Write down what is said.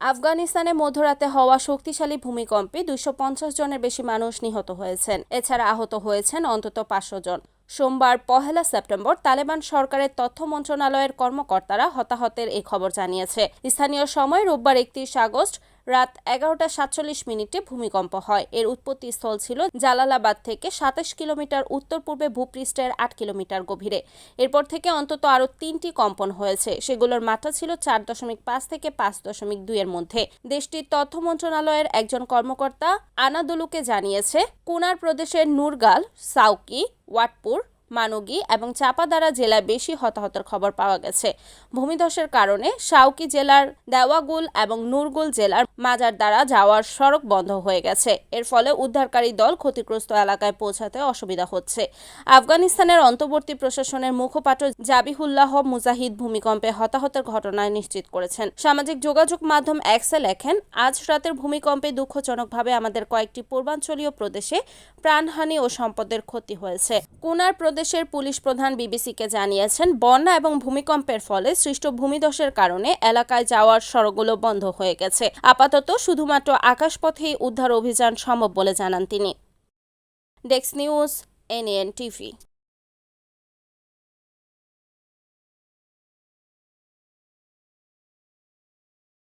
আফগানিস্তানে মধ্যরাতে হওয়া শক্তিশালী ভূমিকম্পে দুইশো পঞ্চাশ জনের বেশি মানুষ নিহত হয়েছেন। এছাড়া আহত হয়েছেন অন্তত পাঁচশো জন। সোমবার পহেলা সেপ্টেম্বর তালেবান সরকারের তথ্য মন্ত্রণালয়ের কর্মকর্তারা হতাহতের এই খবর জানিয়েছে। স্থানীয় সময় রোববার একত্রিশ আগস্ট রাত এগারোটা সাতচল্লিশ মিনিটে ভূমিকম্প হয়। এর উৎপত্তি স্থল ছিল জালালাবাদ থেকে সাতাশ কিলোমিটার উত্তর পূর্বে ভূপৃষ্ঠের আট কিলোমিটার গভীরে। এরপর থেকে অন্তত আরও তিনটি কম্পন হয়েছে। সেগুলোর মাত্রা ছিল চার দশমিক পাঁচ থেকে পাঁচ দশমিক দুইয়ের মধ্যে। দেশটির তথ্য মন্ত্রণালয়ের একজন কর্মকর্তা আনাদুলুকে জানিয়েছে, কুনার প্রদেশের নুরগাল সাউকি, ওয়াটপুর মানগি এবং চাপাদারা জেলায় বেশি হতাহতের খবর পাওয়া গেছে। ভূমিধসের কারণে সাউকি জেলার দেওয়াগুল এবং নুরগুল জেলার মাজার দ্বারা যাওয়ার সড়ক বন্ধ হয়ে গেছে। এর ফলে উদ্ধারকারী দল ক্ষতিগ্রস্ত এলাকায় পৌঁছাতে অসুবিধা হচ্ছে। আফগানিস্তানের অন্তর্বর্তী প্রশাসনের মুখপাত্র জাবিহুল্লাহ মুজাহিদ ভূমিকম্পে হতাহতের ঘটনায় নিশ্চিত করেছেন। সামাজিক যোগাযোগ মাধ্যম এক্সে লেখেন, আজ রাতের ভূমিকম্পে দুঃখজনকভাবে আমাদের কয়েকটি পূর্বাঞ্চলীয় প্রদেশে প্রাণহানি ও সম্পদের ক্ষতি হয়েছে। কুনার প্রদেশের পুলিশ প্রধান বিবিসিকে জানিয়েছেন, বন্যা এবং ভূমিকম্পের ফলে সৃষ্ট ভূমিধসের কারণে এলাকায় যাওয়ার সড়কগুলো বন্ধ হয়ে গেছে। আপাতত শুধুমাত্র আকাশপথেই উদ্ধার অভিযান সম্ভব বলে জানান তিনি। ডেক্স নিউজ, এনএন টিভি।